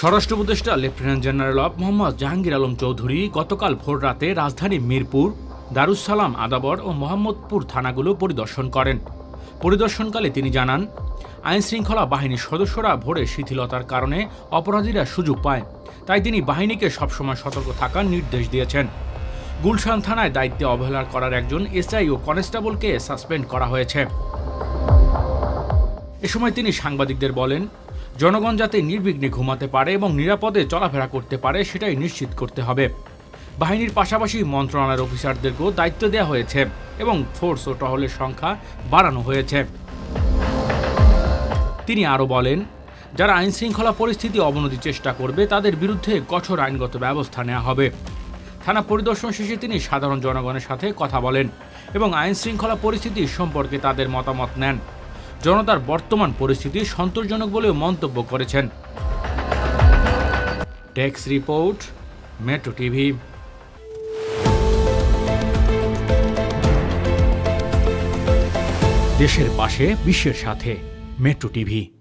স্বরাষ্ট্র উপদেষ্টা, lieutenant general অব মোহাম্মদ জাহাঙ্গীর আলম চৌধুরী গতকাল ভোর রাতে রাজধানী মিরপুর দারুসালাম আদাবর ও মোহাম্মদপুর থানাগুলো পরিদর্শন করেন। পরিদর্শনকালে তিনি জানান আইন শৃঙ্খলা বাহিনীর সদস্যরা ভোরে শিথিলতার কারণে অপরাধীরা সুযোগ পায়, তাই তিনি বাহিনীকে সবসময় সতর্ক থাকার নির্দেশ দিয়েছেন। গুলশান থানায় দায়িত্বে অবহেলা করার একজন এসআই ও কনস্টেবলকে সাসপেন্ড করা হয়েছে। এ সময় তিনি সাংবাদিকদের বলেন জনগণ যাতে নির্বিঘ্নে ঘুমাতে পারে এবং নিরাপদে চলাফেরা করতে পারে, সেটাই নিশ্চিত করতে হবে। বাহিনীর পাশাপাশি মন্ত্রণালয়ের অফিসারদেরকেও দায়িত্ব দেওয়া হয়েছে এবং ফোর্স ও টহলের সংখ্যা বাড়ানো হয়েছে। তিনি আরও বলেন, যারা আইন শৃঙ্খলা পরিস্থিতি অবনতির চেষ্টা করবে, তাদের বিরুদ্ধে কঠোর আইনগত ব্যবস্থা নেওয়া হবে। থানা পরিদর্শন শেষে তিনি সাধারণ জনগণের সাথে কথা বলেন এবং আইন শৃঙ্খলা পরিস্থিতি সম্পর্কে তাদের মতামত নেন। জনতার বর্তমান পরিস্থিতি সন্তোষজনক বলেও মন্তব্য করেছেন। Text report, metro TV. দেশের পাশে, বিশ্বের সাথে, মেট্রো টিভি।